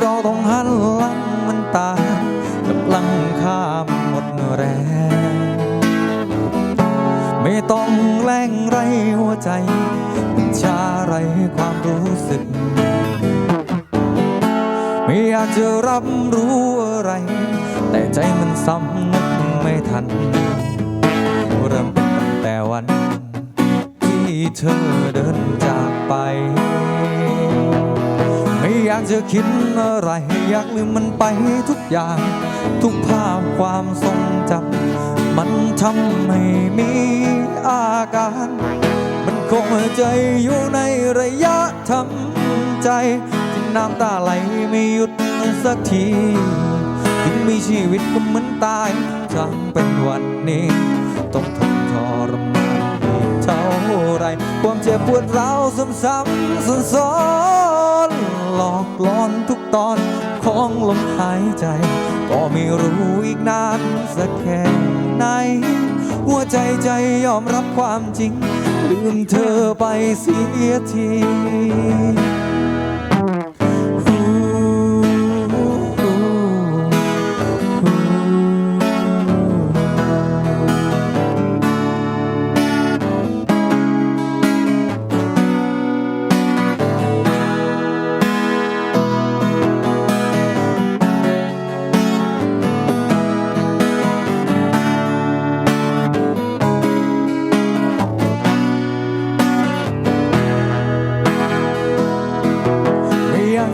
เราต้องหันหลังมันตากำลังข้ามหมดแรง ไม่ต้องแรงไรหัวใจมันชาไรความรู้สึก ไม่อยากจะรับรู้อะไร แต่ใจมันสำนึกไม่ทัน เริ่มตั้งแต่วันที่เธอเดินจากไป อยากจะคิดอะไร อยากลืมมันไปทุกอย่าง ทุกภาพความทรงจำมันทำให้มีอาการ มันคงใจอยู่ในระยะทำใจที่น้ำตาไหลไม่หยุดสักทีถึงมีชีวิตก็เหมือนตายทั้งเป็นวันนี้ ต้องทนทรมานอีกเท่าไร ความเจ็บปวดร้าวซ้ำๆซ้อน ตอนของลมหายใจ ก็ไม่รู้อีกนานสักแค่ไหน หัวใจใจยอมรับความจริง ลืมเธอไปเสียที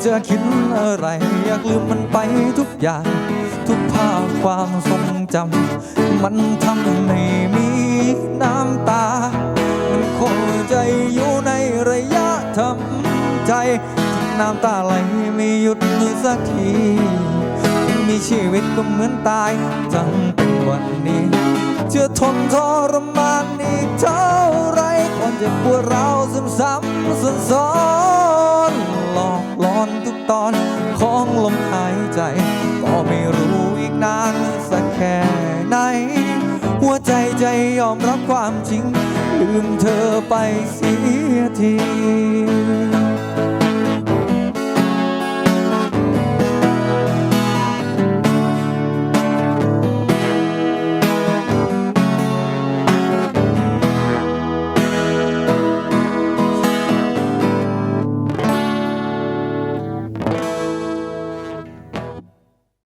จะคิดอะไร อยากลืมมันไปทุกอย่าง ทุกภาพความทรงจำมันทำให้มีน้ำตา มันคงใจอยู่ในระยะทำใจที่น้ำตาไหลไม่หยุดสักที มีชีวิตก็เหมือนตายทั้งเป็นวันนี้จะทนทรมานอีกเท่าไรความเจ็บปวดร้าวซ้ำซ้อน ตอนของลมหายใจ ก็ไม่รู้อีกนานสักแค่ไหน หัวใจใจยอมรับความจริง ลืมเธอไปเสียที